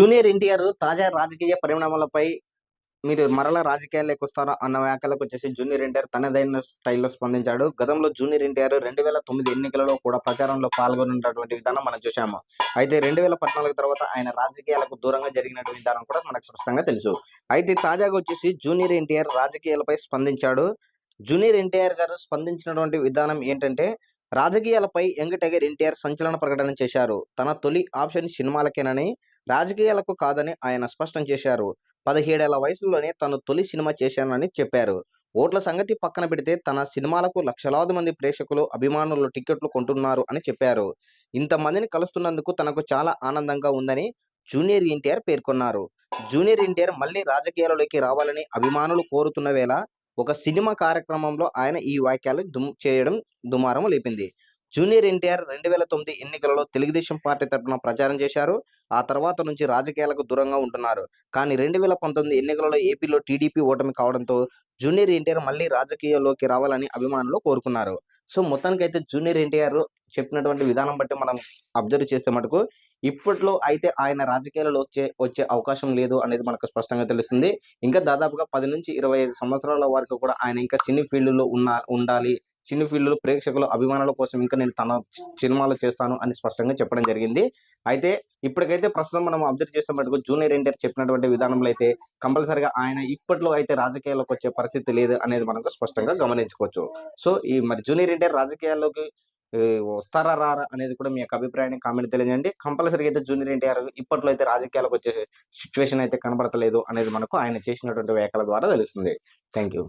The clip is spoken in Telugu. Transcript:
జూనియర్ ఎన్టీఆర్ తాజా రాజకీయ పరిణామాలపై మీరు మరలా రాజకీయాల్లోకి వస్తారా అన్న వ్యాఖ్యలకు వచ్చేసి జూనియర్ ఎన్టీఆర్ తనదైన స్టైల్లో స్పందించాడు. గతంలో జూనియర్ ఎన్టీఆర్ రెండు వేల తొమ్మిది ఎన్నికలలో కూడా ప్రచారంలో పాల్గొన్నటువంటి విధానం మనం చూసాము అయితే రెండు వేల పద్నాలుగు తర్వాత ఆయన రాజకీయాలకు దూరంగా జరిగినటువంటి విధానం కూడా మనకు స్పష్టంగా తెలుసు. అయితే తాజాగా వచ్చేసి జూనియర్ ఎన్టీఆర్ రాజకీయాలపై స్పందించాడు. జూనియర్ ఎన్టీఆర్ గారు స్పందించినటువంటి విధానం ఏంటంటే రాజకీయాలపై యంగ్ ఎన్టీఆర్ సంచలన ప్రకటన చేశారు. తన తొలి ఆప్షన్ సినిమాలకేనని రాజకీయాలకు కాదని ఆయన స్పష్టం చేశారు. పదిహేడేళ్ళ వయసులోనే తను తొలి సినిమా చేశానని చెప్పారు. ఓట్ల సంగతి పక్కన పెడితే తన సినిమాలకు లక్షలాది మంది ప్రేక్షకులు అభిమానులు టిక్కెట్లు కొంటున్నారు అని చెప్పారు. ఇంతమందిని కలుస్తున్నందుకు తనకు చాలా ఆనందంగా ఉందని జూనియర్ ఎన్టీఆర్ పేర్కొన్నారు. జూనియర్ ఎన్టీఆర్ మళ్ళీ రాజకీయాలలోకి రావాలని అభిమానులు కోరుతున్న వేళ ఒక సినిమా కార్యక్రమంలో ఆయన ఈ వాక్యాలు దుమ్ చేయడం దుమారం లేపింది. జూనియర్ ఎన్టీఆర్ రెండు వేల తొమ్మిది ఎన్నికలలో తెలుగుదేశం పార్టీ తరఫున ప్రచారం చేశారు. ఆ తర్వాత నుంచి రాజకీయాలకు దూరంగా ఉంటున్నారు. కానీ రెండు వేల పంతొమ్మిది ఎన్నికలలో ఏపీలో టీడీపీ ఓటమి కావడంతో జూనియర్ ఎన్టీఆర్ మళ్ళీ రాజకీయాల్లోకి రావాలని అభిమానులు కోరుకున్నారు. సో మొత్తానికైతే జూనియర్ ఎన్టీఆర్ చెప్పినటువంటి విధానం బట్టి మనం అబ్జర్వ్ చేస్తే మటుకు ఇప్పట్లో అయితే ఆయన రాజకీయాలలో వచ్చే వచ్చే అవకాశం లేదు అనేది మనకు స్పష్టంగా తెలుస్తుంది. ఇంకా దాదాపుగా పది నుంచి ఇరవై ఐదు సంవత్సరాల వరకు కూడా ఆయన ఇంకా సినీ ఫీల్డ్లో ఉన్న ఉండాలి. చిన్న ఫీల్డ్లో ప్రేక్షకుల అభిమానుల కోసం ఇంకా నేను తన సినిమాలు చేస్తాను అని స్పష్టంగా చెప్పడం జరిగింది. అయితే ఇప్పటికైతే ప్రస్తుతం మనం అబ్జర్వ్ చేసిన మటుకు జూనియర్ ఎన్టీఆర్ చెప్పినటువంటి విధానంలో అయితే కంపల్సరిగా ఆయన ఇప్పట్లో అయితే రాజకీయాల్లోకి వచ్చే పరిస్థితి లేదు అనేది మనకు స్పష్టంగా గమనించుకోవచ్చు. సో ఈ మరి జూనియర్ ఎన్టీఆర్ రాజకీయాల్లోకి వస్తారా రారా అనేది కూడా మీ యొక్క అభిప్రాయాన్ని కామెంట్ తెలియజేయండి. కంపల్సరీగా అయితే జూనియర్ ఎన్టీఆర్ ఇప్పట్లో అయితే రాజకీయాలకు వచ్చే సిచ్యువేషన్ అయితే కనబడతలేదు అనేది మనకు ఆయన చేసినటువంటి వ్యాఖ్యల ద్వారా తెలుస్తుంది. Thank you